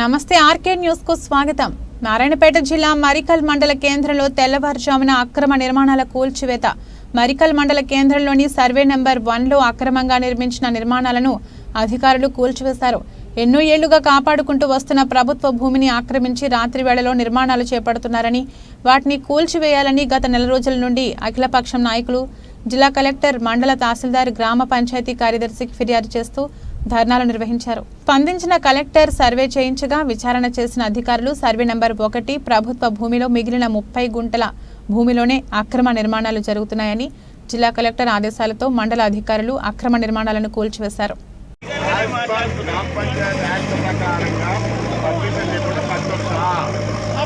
నమస్తే ఆర్కే న్యూస్కు స్వాగతం. నారాయణపేట జిల్లా మరికల్ మండల కేంద్రంలో తెల్లవారుజామున అక్రమ నిర్మాణాల కూల్చివేత. మరికల్ మండల కేంద్రంలోని సర్వే నెంబర్ వన్లో అక్రమంగా నిర్మించిన నిర్మాణాలను అధికారులు కూల్చివేశారు. ఎన్నో ఏళ్ళుగా కాపాడుకుంటూ వస్తున్న ప్రభుత్వ భూమిని ఆక్రమించి రాత్రి వేళలో నిర్మాణాలు చేపడుతున్నారని వాటిని కూల్చివేయాలని గత నెల రోజుల నుండి అఖిలపక్షం నాయకులు జిల్లా కలెక్టర్ మండల తహసీల్దార్ గ్రామ పంచాయతీ కార్యదర్శికి ఫిర్యాదు చేస్తూ ధర్నాలు నిర్వహించారు. స్పందించిన కలెక్టర్ సర్వే చేయించగా విచారణ చేసిన అధికారులు సర్వే నెంబర్ ఒకటి ప్రభుత్వ భూమిలో మిగిలిన ముప్పై గుంటల భూమిలోనే అక్రమ నిర్మాణాలు జరుగుతున్నాయని జిల్లా కలెక్టర్ ఆదేశాలతో మండల అధికారులు అక్రమ నిర్మాణాలను కూల్చివేశారు.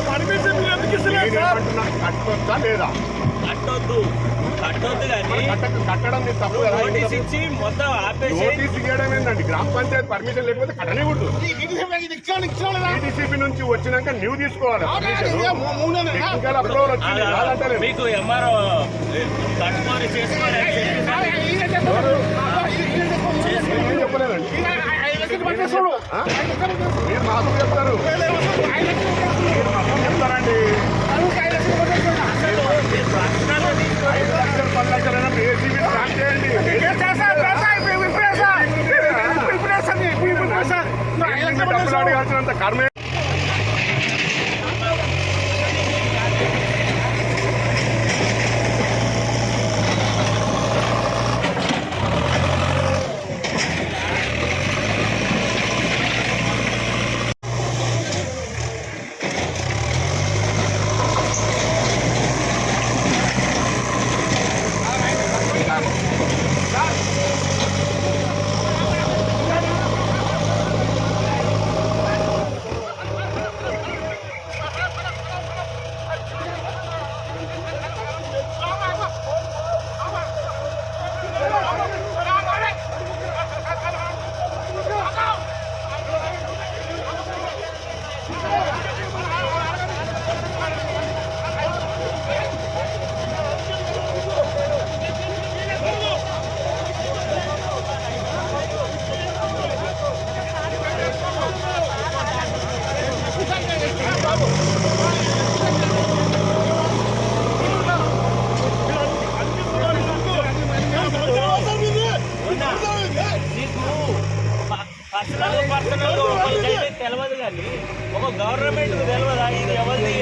పర్మిషన్ కట్టొద్దు కానీ కట్టడం తప్పు నోటీస్ ఇచ్చి మొత్తం ఆపేసి నోటీస్ ఇవ్వడం ఏంటండి గ్రామ పంచాయతీ పర్మిషన్ లేకపోతే టీడీసీపీ నుంచి వచ్చినాక నువ్వు తీసుకోవాలి మీకు ఎంఆర్ఓ కట్టుకొని చేసుకోవాలి చెప్పలేదండి. మీరు మాకు చెప్తారు Carmen. Yeah. పర్సనల్ పర్సనల్ తెలియదు కానీ ఒక గవర్నమెంట్ తెలియదా ఇది ఎవరిది?